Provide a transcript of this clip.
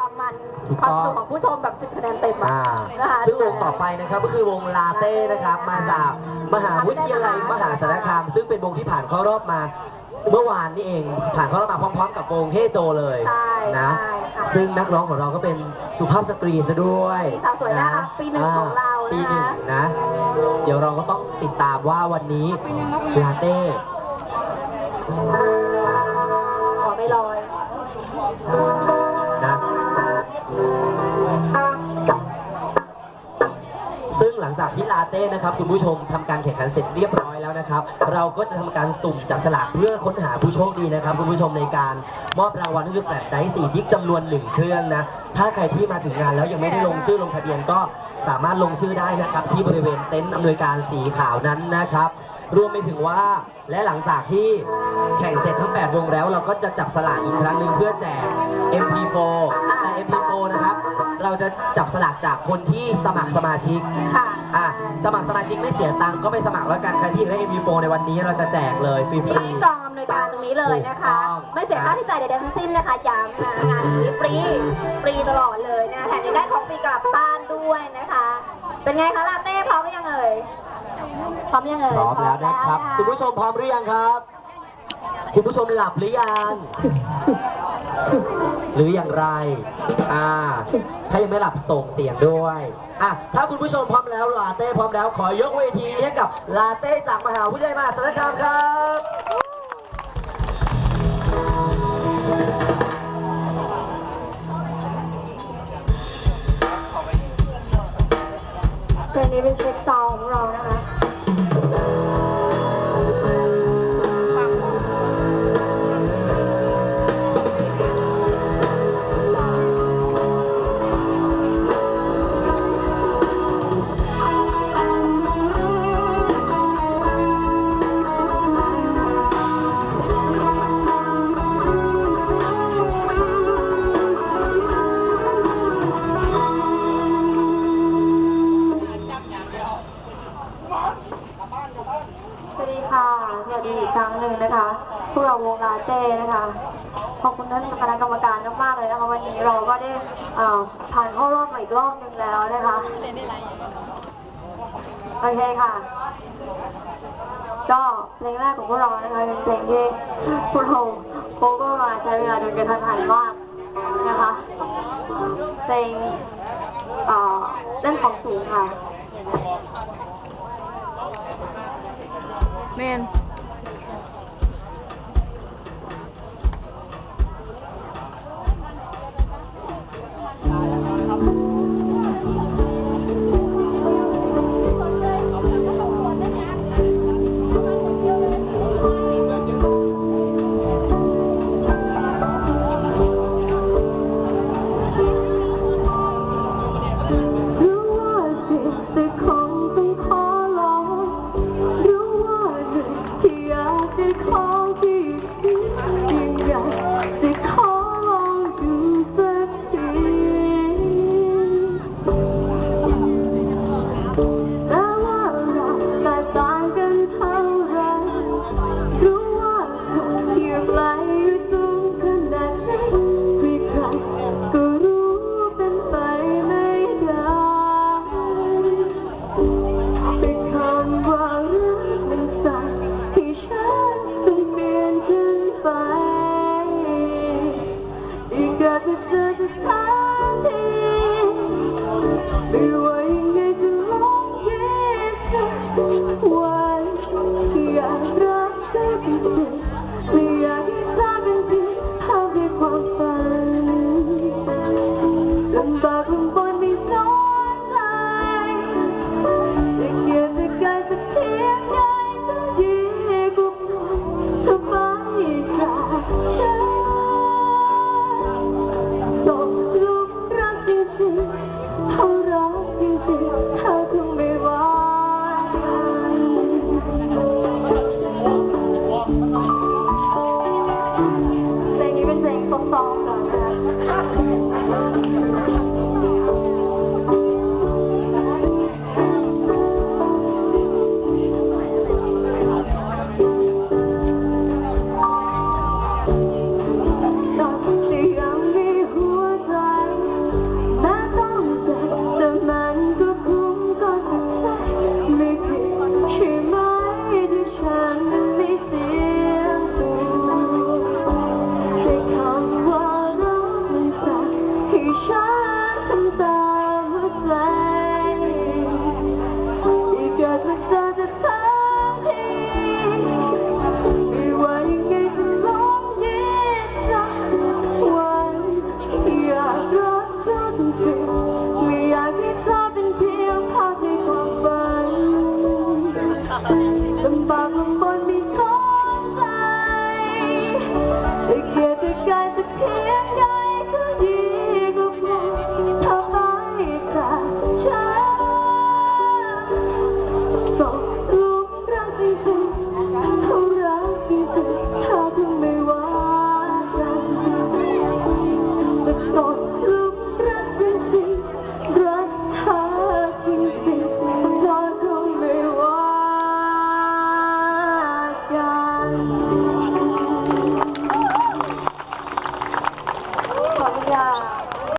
ความมันถูกความต้องสนุกของผู้ชมแบบสิบคะแนนเต็มอะอ่านะคะซึ่งวงต่อไปนะครับก็คือวงลาเต้นะครับ มาจากมหาวิทยาลัยมหาสารคาม ซึ่งเป็นวงที่ผ่านเข้ารอบมา เมื่อวานนี้เอง ผ่านเข้ารอบมาพร้อมๆ กับวงเฮโจเลยใช่นะ ใช่ค่ะ ซึ่งนักร้องของเราก็เป็นสุภาพสตรีซะด้วยสาวสวยน่ารักปีหนึ่งของเราปีนะหนึ่งคะนะ เดี๋ยวเราก็ต้องติดตามว่าวันนี้ลาเต้ ขอไม่ลอย หลังจากที่ลาเต้นะครับคุณผู้ชมทำการแข่งขันเสร็จเรียบร้อยแล้วนะครับ เราก็จะทำการสุ่มจับสลากเพื่อค้นหาผู้โชคดีนะครับคุณผู้ชมในการมอบรางวัลก็คือแฟลชไดร์สี่ทิกจำนวนหนึ่งเครื่องนะถ้าใครที่มาถึงงานแล้วยังไม่ได้ลงชื่อลงทะเบียนก็สามารถลงชื่อได้นะครับ ที่บริเวณเต็นท์อำนวยการสีขาวนั้นนะครับรวมไปถึงว่าและหลังจากที่แข่งเสร็จทั้ง 8 วงแล้ว เราก็จะจับสลากอีกครั้งหนึ่งเพื่อแจก MP4 จะจับสลากจากคนที่สมัครสมาชิก ค่ะ อะสมัครสมาชิกไม่เสียตังค์ก็ไปสมัครแล้วกันใครที่อยากได้ MP4 ในวันนี้เราจะแจกเลยฟรี ที่กองอำนวยการตรงนี้เลยนะคะ ถูกต้อง ไม่เสียค่าใช้จ่ายใดๆทั้งสิ้นนะคะย้ำนะงานนี้ฟรีฟรีตลอดเลยนะแถมยังได้ของฟรีกลับบ้านด้วยนะคะ เป็นไงคะลาเต้พร้อมหรือยังเอ่ยพร้อมยังเอ่ยๆพร้อมแล้วนะครับพคุณร้อมผู้ชมพร้อมหรือยังครับ คุณผู้ชมหลับหรือยัง หรืออย่างไร อ่า ถ้ายังไม่หลับส่งเสียงด้วย อะ ถ้าคุณผู้ชมพร้อมแล้วลาเต้พร้อมแล้วขอยกเวทีนี้ให้กับลาเต้จากมหาวิทยาลัยมหาสารคามครับเพลงนี้เป็นเช็คซาวด์ของเรานะคะ ค่ะสวัสดีอีกครั้งหนึ่งนะคะ พวกเราวงลาเต้นะคะ ขอบคุณท่านคณะกรรมการมากๆเลยนะคะ วันนี้เราก็ได้ผ่านเข้ารอบมาอีกรอบหนึ่งแล้วนะคะ โอเคค่ะ ก็เพลงแรกของพวกเรานะคะเป็นเพลงที่พวกเราโคก็มาใช้เวลาโดยกระทันหันมากนะคะ เพลงเอ่อเล่นของสูงค่ะ แ Then you're the thankful father. کیا